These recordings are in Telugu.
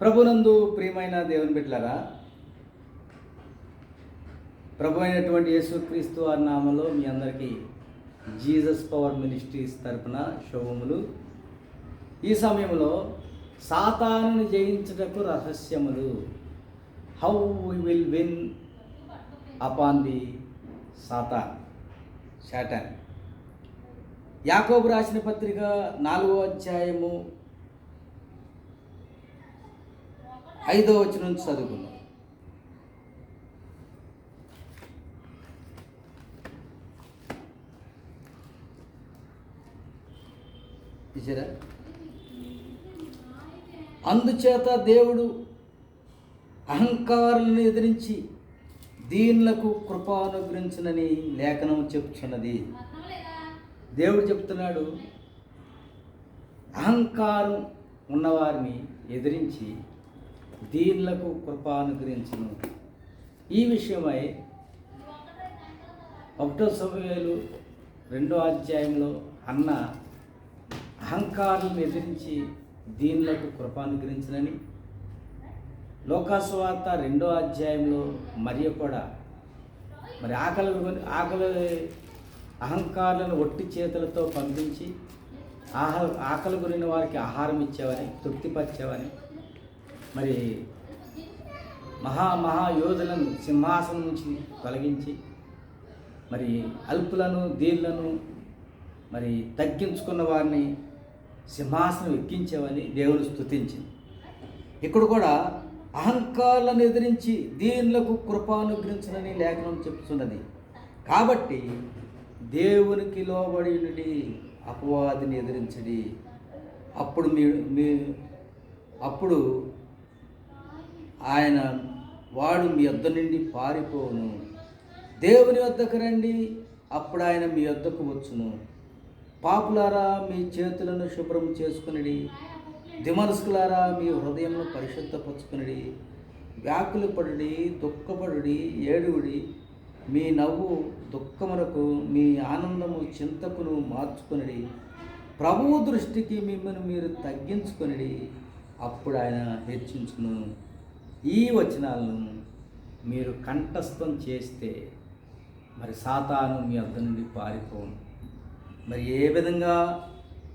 ప్రభునందు ప్రియమైన దేవుని బిడ్డలారా ప్రభు అయినటువంటి యేసుక్రీస్తు ఆ నామంలో మీ అందరికీ జీసస్ పవర్ మినిస్ట్రీస్ తరపున శుభములు. ఈ సమయంలో సాతాను జయించుటకు రహస్యములు. How we will win upon the Satan Satan యాకోబు రాసిన పత్రిక నాలుగో అధ్యాయము ఐదో వచ్చిన నుంచి చదువుకుందాం. ఇచ్చారా అందుచేత దేవుడు అహంకారులను ఎదిరించి దీనులకు కృపానుగ్రహించునని లేఖనం చెప్తున్నది దేవుడు చెప్తున్నాడు అహంకారం ఉన్నవారిని ఎదిరించి దీనులకు కృపానుగ్రహించును. ఈ విషయమై ఒకటో సమయాలు రెండో అధ్యాయంలో అన్న అహంకారం ఎదిరించి దీనులకు కృపానుగ్రహించనని లోకాసువార్త రెండో అధ్యాయంలో మరి కూడా మరి ఆకలి ఆకలి అహంకారులను ఒట్టి చేతులతో పంపించి ఆహ ఆకలి గురిన వారికి ఆహారం ఇచ్చేవని తృప్తిపరిచేవని మరి మహా మహాయోధులను సింహాసనం నుంచి తొలగించి మరి అల్పులను దీనులను మరి తగ్గించుకున్న వారిని సింహాసనం ఎక్కించేవని దేవుడు స్తుతించింది. ఇక్కడ కూడా అహంకారాలను ఎదిరించి దీనులకు కృపానుగ్రహించనని లేఖనం చెప్తున్నది. కాబట్టి దేవునికి లోబడి నుండి అపవాదిని ఎదిరించడి అప్పుడు మీ అప్పుడు ఆయన వాడు మీ వద్ద నుండి పారిపోవును. దేవుని వద్దకు రండి అప్పుడు ఆయన మీ వద్దకు వచ్చును. పాపులారా మీ చేతులను శుభ్రం చేసుకునడి దిమనస్కులారా మీ హృదయంను పరిశుద్ధపరచుకునడి వ్యాకులు పడుడి దుఃఖపడుడి ఏడుగుడి మీ నవ్వు దుఃఖమునకు మీ ఆనందము చింతకును మార్చుకునడి ప్రభువు దృష్టికి మిమ్మల్ని మీరు తగ్గించుకొనిడి అప్పుడు ఆయన హెచ్చించును. ఈ వచనాలను మీరు కంఠస్థం చేస్తే మరి సాతాను మీ అద్ద నుండి పారిపోను. మరి ఏ విధంగా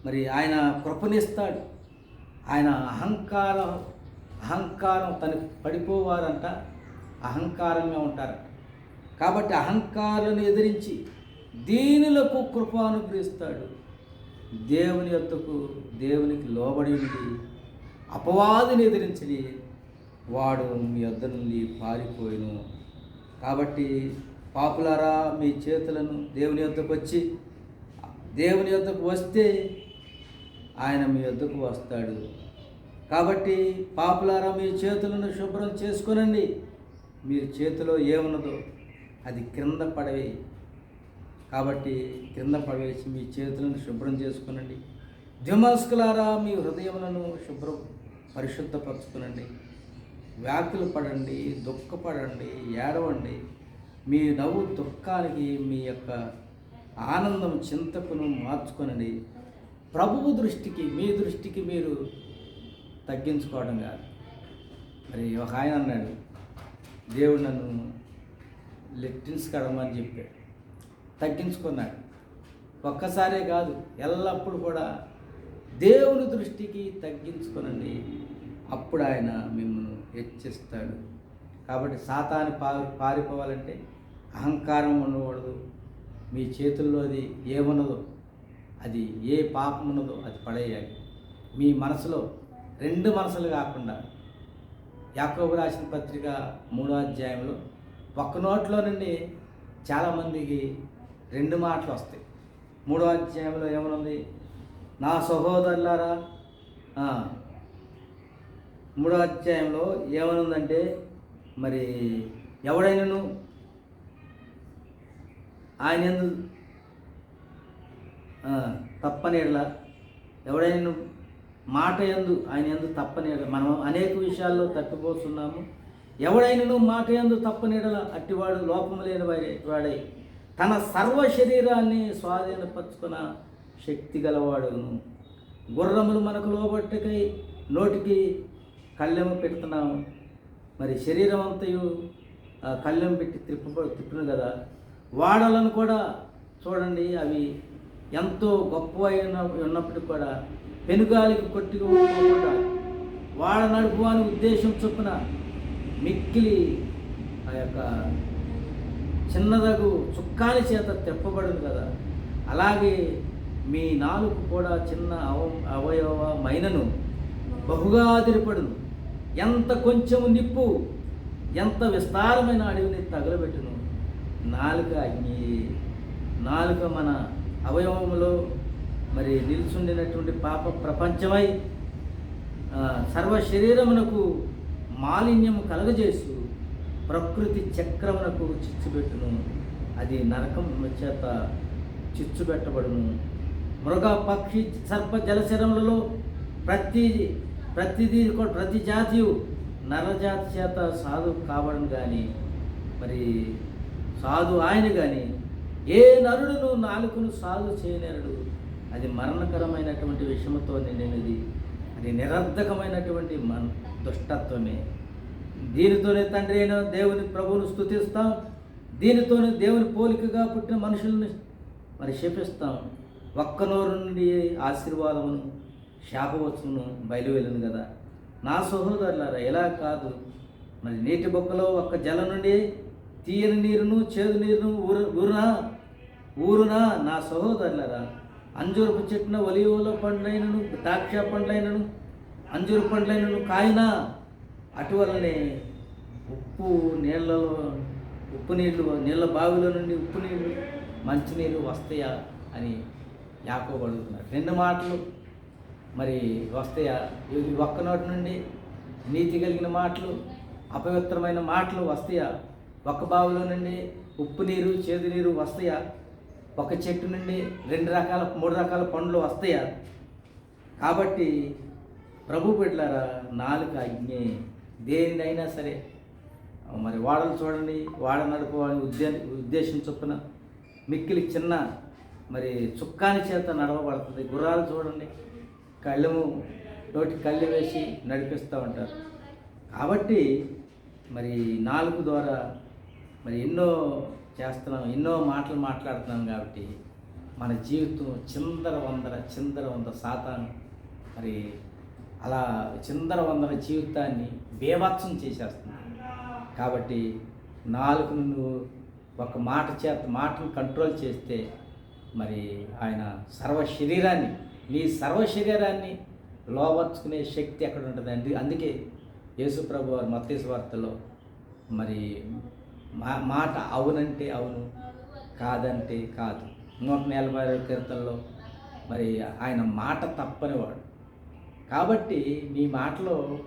మరి ఆయన కృపనిస్తాడు? ఆయన అహంకారం అహంకారం తను పడిపోవారంట అహంకారంగా ఉంటారు కాబట్టి అహంకారాలను ఎదిరించి దీనులకు కృప అనుగ్రహిస్తాడు. దేవుని యొక్కకు దేవునికి లోబడి ఉండి అపవాదిని ఎదిరించడి వాడు మీ వద్ద నుండి పారిపోయిను. కాబట్టి పాపులారా మీ చేతులను దేవుని యొద్దకు వచ్చి దేవుని యొద్దకు వస్తే ఆయన మీ వద్దకు వస్తాడు. కాబట్టి పాపులారా మీ చేతులను శుభ్రం చేసుకునండి. మీరు చేతిలో ఏమున్నదో అది క్రింద పడవి. కాబట్టి క్రింద పడవేసి మీ చేతులను శుభ్రం చేసుకునండి. దిమస్కులారా మీ హృదయములను శుభ్రం పరిశుద్ధపరచుకునండి. వ్యాఖ్యలు పడండి దుఃఖపడండి ఏడవండి. మీ నవ్వు దుఃఖానికి మీ యొక్క ఆనందం చింతకును మార్చుకొనండి. ప్రభువు దృష్టికి మీ దృష్టికి మీరు తగ్గించుకోవడం కాదు. మరి ఒక ఆయన అన్నాడు దేవుడు నన్ను లెట్రిన్స్ కడమని చెప్పాడు. తగ్గించుకున్నాడు. ఒక్కసారే కాదు ఎల్లప్పుడూ కూడా దేవుని దృష్టికి తగ్గించుకొనండి. అప్పుడు ఆయన మిమ్మల్ని హెచ్చిస్తాడు. కాబట్టి సాతాన్ని పా పారిపోవాలంటే అహంకారం ఉండకూడదు. మీ చేతుల్లో అది ఏమున్నదో అది ఏ పాపం ఉన్నదో అది పడేయాలి. మీ మనసులో రెండు మనసులు కాకుండా యాకోబు రాసిన పత్రిక మూడో అధ్యాయంలో ఒక్క నోట్లో నుండి చాలామందికి రెండు మాటలు వస్తాయి. మూడో అధ్యాయంలో ఏమనుంది? నా సహోదరులారా మూడో అధ్యాయంలో ఏమనుందంటే మరి ఎవడైనాను ఆయన ఎందు ఆ, ఎవడైనా మాట ఎందు ఆయన ఎందు తప్పనేడ మనం అనేక విషయాల్లో తప్పిపోతున్నాము. ఎవడైనను మాట ఎందు తప్పనేడల? అట్టివాడు లోపము లేని వాడే వాడై. తన సర్వ శరీరాన్ని స్వాధీనపరచుకున్న శక్తి గలవాడును గుర్రములు మనకు లోబట్టకై నోటికి కళ్ళెము పెడుతున్నాము. మరి శరీరం అంతయు ఆ, కళ్ళెం పెట్టి త్రిప్ప తిప్పును కదా. వాడలను కూడా చూడండి అవి ఎంతో గొప్పవైన ఉన్నప్పటికీ కూడా పెనుగాలికి కొట్టుకోకుండా వాడ నడుపు అని ఉద్దేశం చొప్పున మిక్కిలి ఆ యొక్క చిన్నదగు చుక్కాని చేత తెప్పబడింది కదా. అలాగే మీ నాలుగు కూడా చిన్న అవ అవయవమైనను బహుగా అదిరిపడును. ఎంత కొంచెము నిప్పు ఎంత విస్తారమైన అడవిని తగలబెట్టును? నాలుక అగ్ని నాలుక మన అవయవములో మరి నిల్చుండినటువంటి పాప ప్రపంచమై సర్వ శరీరమునకు మాలిన్యము కలగజేసు ప్రకృతి చక్రమునకు చిచ్చుబెట్టును. అది నరకం చేత చిచ్చుబెట్టబడును. మృగ పక్షి సర్ప జలశరములలో ప్రతి ప్రతిదీ కూడా ప్రతి జాతియు నరజాతి చేత సాధు కావడం కానీ మరి సాధు ఆయన కానీ ఏ నరుడును నాలుకను సాధు చేయలేరడు అది మరణకరమైనటువంటి విషమతో నిండినది. అది నిరర్ధకమైనటువంటి మన దుష్టత్వమే. దీనితోనే తండ్రి అయిన దేవుని ప్రభువును స్థుతిస్తాం దీనితోనే దేవుని పోలికగా పుట్టిన మనుషుల్ని మరి శపిస్తాం. ఒక్క నోరు నుండి ఆశీర్వాదమును శాపవచ్చును బయలువెళ్ళను కదా నా సహోదరులారా ఎలా కాదు. మరి నీటి బొక్కలో ఒక్క జల నుండి తీయని నీరును చేదు నీరును ఊరు ఊరునా? ఊరునా? నా సహోదరులారా అంజూరపు చెట్టున ఒలివల పండ్లైనను ద్రాక్ష పండ్లైనను అంజూరు పండ్లైనను కాయినా? అటువలనే ఉప్పు నీళ్ళలో ఉప్పు నీళ్ళు నీళ్ళ బావిలో నుండి ఉప్పు నీళ్ళు మంచినీళ్ళు వస్తాయా అని యాకోబడుతున్నారు రెండు మాటలు మరి వస్తాయా ఇది ఒక్క నోటి నుండి నీతి కలిగిన మాటలు అపవిత్రమైన మాటలు వస్తాయా? ఒక్క బావిలో నుండి ఉప్పు నీరు చేదు నీరు వస్తాయా? ఒక చెట్టు నుండి రెండు రకాల మూడు రకాల పండ్లు వస్తాయా? కాబట్టి ప్రభు బిడ్డలారా నాలుక అగ్ని. దేనినైనా సరే మరి వాడలు చూడండి వాడ నడుపు ఉద్దే ఉద్దేశం చొప్పున మిక్కిలి చిన్న మరి చుక్కాని చేత నడవబడుతుంది. గుర్రాలు చూడండి కళ్ళము నోటి కళ్ళు వేసి నడిపిస్తూ ఉంటారు. కాబట్టి మరి నాలుగు ద్వారా మరి ఎన్నో చేస్తున్నాం ఎన్నో మాటలు మాట్లాడుతున్నాం కాబట్టి మన జీవితం చిందర వందర చిందర వంద శాతాన్ని మరి అలా చిందర వందర జీవితాన్ని బేభత్సం చేసేస్తుంది. కాబట్టి నాలుగు నువ్వు ఒక మాట చేత మాటను కంట్రోల్ చేస్తే మరి ఆయన సర్వ శరీరాన్ని నీ సర్వ శరీరాన్ని లోపరుచుకునే శక్తి ఎక్కడ ఉంటుంది అందుకే యేసుప్రభు వారు మత్తేసు వార్తలో మరి మా మాట అవునంటే అవును కాదంటే కాదు. నూట నలభై ఐదు కీర్తనలో మరి ఆయన మాట తప్పనివాడు. కాబట్టి నీ మాటలో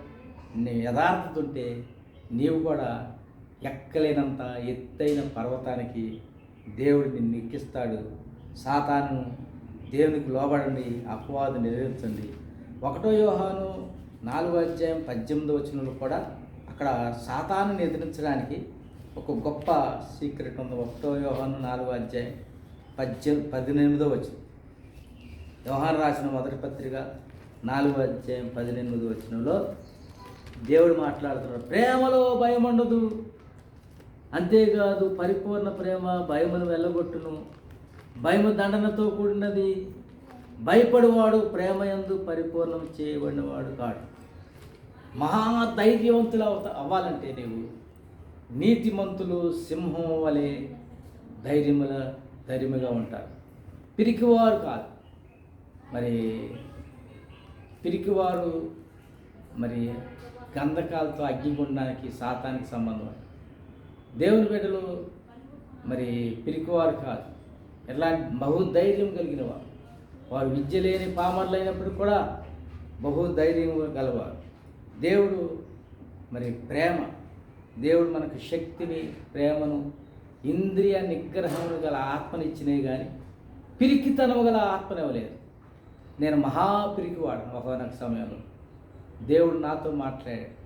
నీ యథార్థత ఉంటే నీవు కూడా ఎక్కలేనంత ఎత్తైన పర్వతానికి దేవుడు నిన్ను ఎక్కిస్తాడు. సాతాను దేవునికి లోబడండి అపవాదు నెరవేర్చండి. ఒకటో యోహాను నాలుగో అధ్యాయం పద్దెనిమిదో వచనంలో కూడా అక్కడ సాతాను ఎదిరించడానికి ఒక గొప్ప సీక్రెట్ ఉంది. ఒకటో యోహాను నాలుగో అధ్యాయం పద్దెనిమిది పద్దెనిమిదో వచ్చిన వ్యవహారం రాసిన మొదటి పత్రిక నాలుగో అధ్యాయం పద్దెనిమిది వచనంలో దేవుడు మాట్లాడుతున్నాడు ప్రేమలో భయం ఉండదు అంతేకాదు పరిపూర్ణ ప్రేమ భయమును వెళ్ళగొట్టును భయము దండనతో కూడినది. భయపడివాడు ప్రేమయందు పరిపూర్ణం చేయబడినవాడు కాడు. మహా ధైర్యవంతులు అవుత అవ్వాలంటే నీవు నీతిమంతులు సింహం వలె ధైర్యముల ధైర్యముగా ఉంటారు. పిరికివారు కాదు. మరి పిరికివారు మరి గంధకాలతో అగ్గిగుండానికి సాతానికి సంబంధం. దేవుని బిడ్డలు మరి పిరికివారు కాదు. ఎలాంటి బహుధైర్యం కలిగిన వారు. వారు విద్య లేని పామర్లైనప్పుడు కూడా బహుధైర్యం గలవారు. దేవుడు మరి ప్రేమ. దేవుడు మనకు శక్తిని ప్రేమను ఇంద్రియ నిగ్రహమును గల ఆత్మనిచ్చినే కానీ పిరికితనము గల ఆత్మనివ్వలేదు. నేను మహా పిరికివాడు ఒకనొక సమయంలో. దేవుడు నాతో మాట్లాడాడు.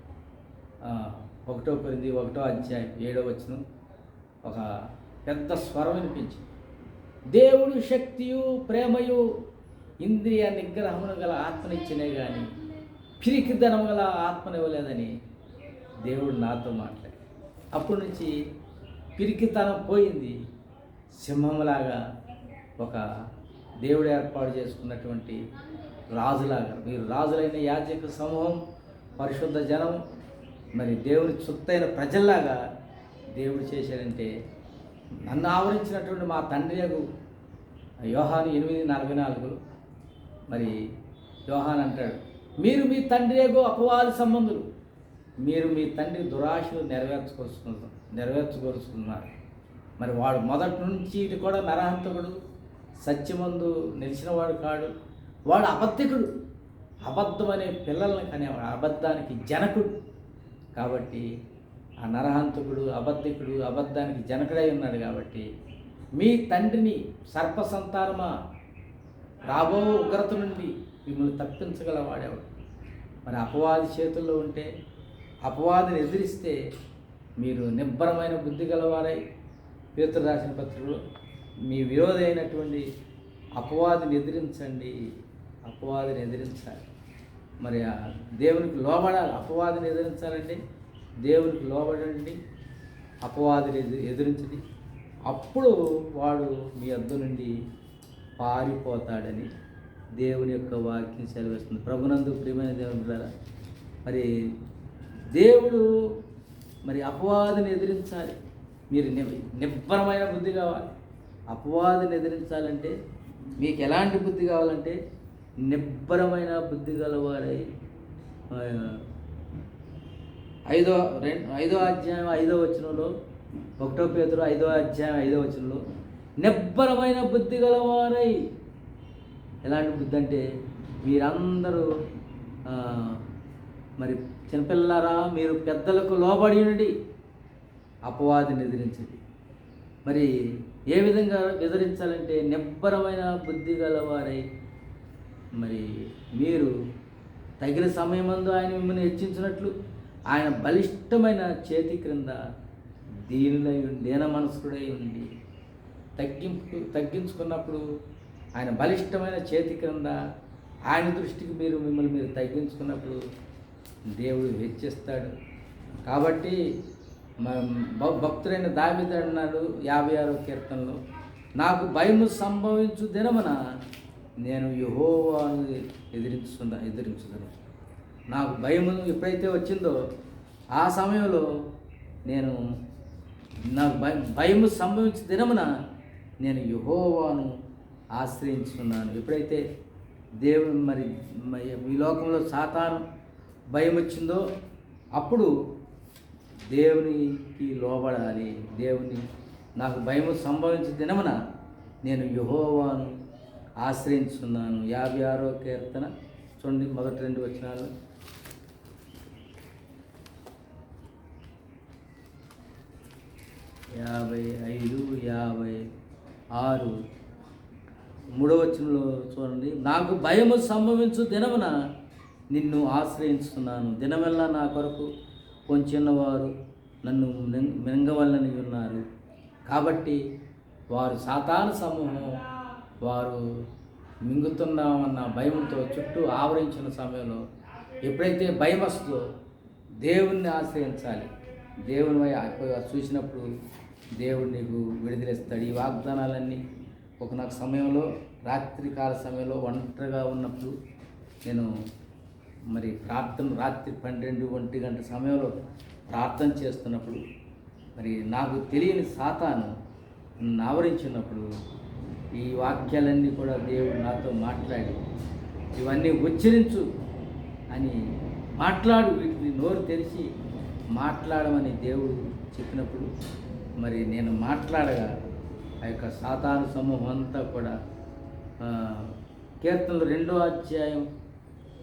ఒకటో కొరింది ఒకటో అధ్యాయం ఏడో వచ్చిన ఒక పెద్ద స్వరం వినిపించింది. దేవుడు శక్తియు ప్రేమయు ఇంద్రియ నిగ్రహమును గల ఆత్మనిచ్చినే కానీ పిరికిదనము గల ఆత్మనివ్వలేదని దేవుడు నాతో మాట్లాడి అప్పటి నుంచి పిరికితనం పోయింది. సింహంలాగా ఒక దేవుడు ఏర్పాటు చేసుకున్నటువంటి రాజులాగా. మీరు రాజులైన యాజక సమూహం పరిశుద్ధ జనం మరి దేవుని చుత్తైన ప్రజల్లాగా దేవుడు చేశాడంటే నన్ను ఆవరించినటువంటి మా తండ్రి యొక్క యోహాను ఎనిమిది నలభై నాలుగు. మరి యోహాన్ అంటాడు మీరు మీ తండ్రి యొక్క అపవాది సంబంధులు. మీరు మీ తండ్రి దురాశలు నెరవేర్చుకొస్తున్నారు నెరవేర్చుకొస్తున్నారు మరి వాడు మొదటి నుంచి ఇటు కూడా నరహంతకుడు సత్యమందు నిలిచినవాడు కాడు. వాడు అబద్ధికుడు. అబద్ధం అనే పిల్లల్ని కనేవాడు అబద్ధానికి జనకుడు. కాబట్టి ఆ నరహంతకుడు అబద్ధికుడు అబద్ధానికి జనకుడై ఉన్నాడు కాబట్టి మీ తండ్రిని సర్ప సంతానమా రాబో ఉగ్రత నుండి మిమ్మల్ని తప్పించగలవాడేవాడు మరి అపవాది చేతుల్లో ఉంటే అపవాదిని ఎదిరిస్తే మీరు నిబ్బరమైన బుద్ధి గలవారై పేతులు రాసిన పత్రికలు మీ విరోధి అయినటువంటి అపవాదిని ఎదిరించండి అపవాదిని ఎదిరించాలి. మరి ఆ దేవునికి లోబడాలి అపవాదిని ఎదిరించాలంటే దేవునికి లోబడండి అపవాదిని ఎది ఎదిరించండి. అప్పుడు వాడు మీ అద్దు నుండి పారిపోతాడని దేవుని యొక్క వాక్యం సెలవిస్తుంది. ప్రభునందు ప్రియమైన దేవుని ద్వారా మరి దేవుడు మరి అపవాదిని ఎదిరించాలి. మీరు ని- నిబ్బరమైన బుద్ధి కావాలి. అపవాదిని ఎదిరించాలంటే మీకు ఎలాంటి బుద్ధి కావాలంటే నిబ్బరమైన బుద్ధి గలవారై ఐదో రెండు ఐదో అధ్యాయం ఐదో వచనంలో ఒకటో పేదరు ఐదో అధ్యాయం ఐదో వచనంలో నిబ్బరమైన బుద్ధి గలవారై. ఎలాంటి బుద్ధి అంటే మీరందరూ మరి చిన్నపిల్లలారా మీరు పెద్దలకు లోబడి ఉండి అపవాదిని ఎదిరించండి. మరి ఏ విధంగా ఎదిరించాలంటే నిబ్బరమైన బుద్ధి గలవారై. మరి మీరు తగిన సమయమందు ఆయన మిమ్మల్ని హెచ్చించినట్లు ఆయన బలిష్టమైన చేతి క్రింద దీనిలో ఉండి దీన మనస్కుడై ఉండి తగ్గింపు తగ్గించుకున్నప్పుడు ఆయన బలిష్టమైన చేతి క్రింద ఆయన దృష్టికి మీరు మిమ్మల్ని మీరు తగ్గించుకున్నప్పుడు దేవుడు హెచ్చిస్తాడు. కాబట్టి భక్తుడైన దావిద అన్నాడు యాభై ఆరో కీర్తనలో నాకు భయము సంభవించు దినమున నేను యహోవాను ఎదిరించుందా ఎదిరించుతున్నాను నాకు భయం ఎప్పుడైతే వచ్చిందో ఆ సమయంలో నేను నాకు భయం భయము సంభవించిన దినమున నేను యహోవాను ఆశ్రయించుకున్నాను. ఎప్పుడైతే దేవుడు మరి ఈ లోకంలో సాతాను భయం వచ్చిందో అప్పుడు దేవునికి లోబడాలి. దేవుని నాకు భయము సంభవించిన దినమున నేను యహోవాను ఆశ్రయించున్నాను యాభై ఆరో కీర్తన చూడండి మొదటి రెండు వచ్చినాలు యాభై ఐదు యాభై ఆరు. మూడవచనంలో చూడండి. నాకు భయము సంభవించు దినమున నిన్ను ఆశ్రయించుతున్నాను దినమెల్లా నా కొరకు పొంచిన్నవారు నన్ను మింగవల్లని ఉన్నారు. కాబట్టి వారు సాతాన సమూహం వారు మింగుతున్నామన్న భయంతో చుట్టూ ఆవరించిన సమయంలో ఎప్పుడైతే భయం వస్తుందో దేవుణ్ణి ఆశ్రయించాలి. దేవుని చూసినప్పుడు దేవుడు నీకు విడుదలిస్తాడు. ఈ వాగ్దానాలన్నీ ఒకనొక సమయంలో రాత్రికాల సమయంలో ఒంటరిగా ఉన్నప్పుడు నేను మరి ప్రార్థన రాత్రి పన్నెండు ఒంటి గంట సమయంలో ప్రార్థన చేస్తున్నప్పుడు మరి నాకు తెలియని సాతాను నన్ను ఆవరించినప్పుడు ఈ వాక్యాలన్నీ కూడా దేవుడు నాతో మాట్లాడి ఇవన్నీ ఉచ్చరించు అని మాట్లాడు. వీటిని నోరు తెరిచి మాట్లాడమని దేవుడు చెప్పినప్పుడు మరి నేను మాట్లాడగా ఆ యొక్క సాతాను సమూహం అంతా కూడా కీర్తనలు రెండో అధ్యాయం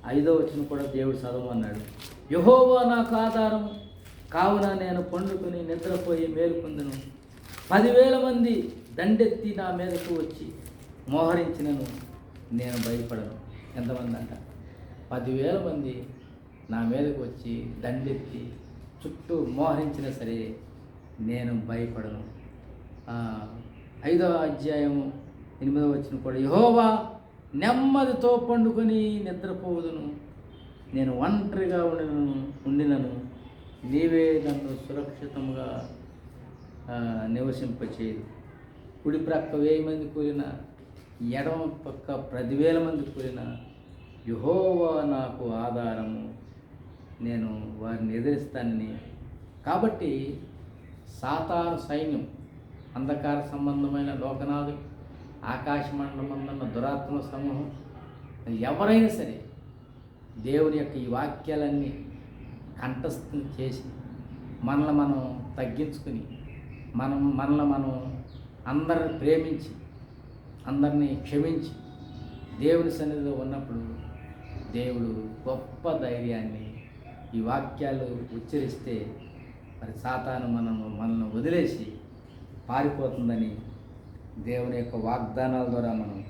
ఐదో వచ్చిన కూడా దేవుడు చదవమన్నాడు. యహోవా నాకు ఆధారం కావున నేను పండుకొని నిద్రపోయి మేలుకుందును. పదివేల మంది దండెత్తి నా మీదకు వచ్చి మోహరించినను నేను భయపడను. ఎంతమంది అంట? పదివేల మంది నా మీదకు వచ్చి దండెత్తి చుట్టూ మోహరించినా సరే నేను భయపడను. ఐదవ అధ్యాయము ఎనిమిదవ వచ్చిన కూడా యహోవా నెమ్మదితో పండుకొని నిద్రపోవదును నేను ఒంటరిగా ఉండినను ఉండినను. నీవే నన్ను సురక్షితంగా నివసింపచేయదు కుడి ప్రక్క వెయ్యి మంది కూలిన ఎడమ పక్క పదివేల మంది కూలిన యహోవా నాకు ఆధారము. నేను వారిని ఎదిరిస్తానని. కాబట్టి సాతారు సైన్యం అంధకార సంబంధమైన లోకనాథు ఆకాశ మండలమందున్న దురాత్మ సమూహం ఎవరైనా సరే దేవుని యొక్క ఈ వాక్యాలన్నీ కంఠస్థం చేసి మనల్ని మనం తగ్గించుకుని మనం మనల్ని మనం అందరిని ప్రేమించి అందరినీ క్షమించి దేవుని సన్నిధిలో ఉన్నప్పుడు దేవుడు గొప్ప ధైర్యాన్ని ఈ వాక్యాలు ఉచ్చరిస్తే మరి సాతాను మనము మనల్ని వదిలేసి పారిపోతుందని దేవుని యొక్క వాగ్దానాల ద్వారా మనం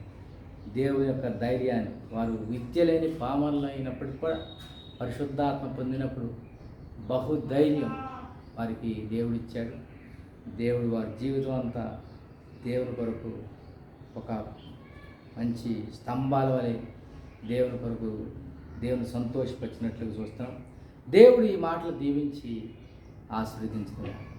దేవుని యొక్క ధైర్యాన్ని వారు విద్య లేని పామరులు అయినప్పటికీ కూడా పరిశుద్ధాత్మ పొందినప్పుడు బహుధైర్యం వారికి దేవుడిచ్చాడు. దేవుడు వారి జీవితం అంతా దేవుని కొరకు ఒక మంచి స్తంభాల వలె దేవుని కొరకు దేవుని సంతోషపరిచినట్లుగా చూస్తున్నాం. దేవుడు ఈ మాటలు దీవించి ఆశీర్వదించుకున్నాడు.